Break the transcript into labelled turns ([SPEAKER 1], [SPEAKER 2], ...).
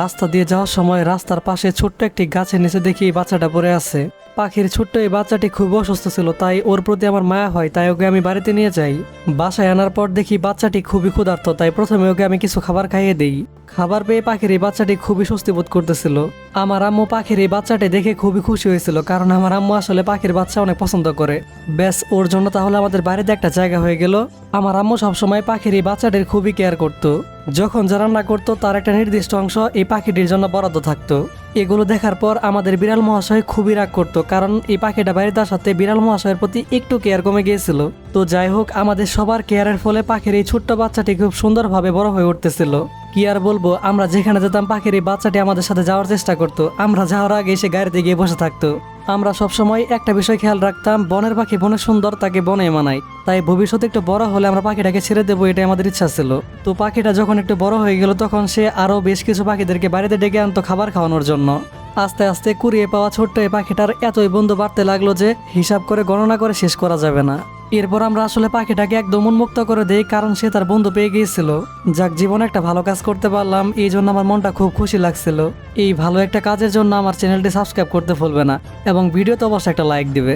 [SPEAKER 1] রাস্তা দিয়ে যাওয়ার সময় রাস্তার পাশে ছোট্ট একটি গাছের নিচে দেখি বাচ্চাটা পড়ে আছে। পাখির ছোট্ট এই বাচ্চাটি খুব অসুস্থ ছিল, তাই ওর প্রতি আমার মায়া হয়, তাই ওকে আমি বাড়িতে নিয়ে যাই। বাসায় আনার পর দেখি বাচ্চাটি খুবই ক্ষুধার্ত, তাই প্রথমে ওকে আমি কিছু খাবার খাইয়ে দিই। খাবার পেয়ে পাখির এই বাচ্চাটি খুবই স্বস্তি বোধ করতেছিল। আমার আম্মু পাখির এই বাচ্চাটি দেখে খুবই খুশি হয়েছিল, কারণ আমার আম্মু আসলে পাখির বাচ্চা অনেক পছন্দ করে। ব্যাস, ওর জন্য তাহলে আমাদের বাড়িতে একটা জায়গা হয়ে গেল। আমার আম্মু সবসময় পাখির এই বাচ্চাটির খুবই কেয়ার করতো। যখন যা রান্না করতো, তার একটা নির্দিষ্ট অংশ এই পাখিটির জন্য বরাদ্দ থাকতো। এগুলো দেখার পর আমাদের বিড়াল মহাশয় খুবই রাগ করতো, কারণ এই পাখিটা বাড়িতে সাথে বিড়াল মহাশয়ের প্রতি একটু কেয়ার কমে গিয়েছিল। তো যাই হোক, আমাদের সবার কেয়ারের ফলে পাখির এই ছোট্ট বাচ্চাটি খুব সুন্দরভাবে বড় হয়ে উঠতেছিল। কি আর বলব, আমরা যেখানে যেতাম, পাখির এই বাচ্চাটি আমাদের সাথে যাওয়ার চেষ্টা করতো। আমরা যাওয়ার আগে এসে গাড়িতে গিয়ে বসে থাকতো। আমরা সবসময় একটা বিষয় খেয়াল রাখতাম, বনের পাখি বনে সুন্দর তাকে বনে মানাই তাই ভবিষ্যতে একটু বড় হলে আমরা পাখিটাকে ছেড়ে দেবো, এটাই আমাদের ইচ্ছা ছিল। তো পাখিটা যখন একটু বড় হয়ে গেল, তখন সে আরও বেশ কিছু পাখিদেরকে বাড়িতে ডেকে আনতো খাবার খাওয়ানোর জন্য। আস্তে আস্তে কুড়িয়ে পাওয়া ছোট্ট এই পাখিটার এতই বন্ধু বাড়তে লাগল যে, হিসাব করে গণনা করে শেষ করা যাবে না। এরপর আমরা আসলে পাখিটাকে একদম উন্মুক্ত করে দেই, কারণ সে তার বন্ধু পেয়ে গিয়েছিল। যাক, জীবনে একটা ভালো কাজ করতে পারলাম, এই জন্য আমার মনটা খুব খুশি লাগছিল। এই ভালো একটা কাজের জন্য আমার চ্যানেলটি সাবস্ক্রাইব করতে ভুলবে না, এবং ভিডিওতে অবশ্যই একটা লাইক দিবে।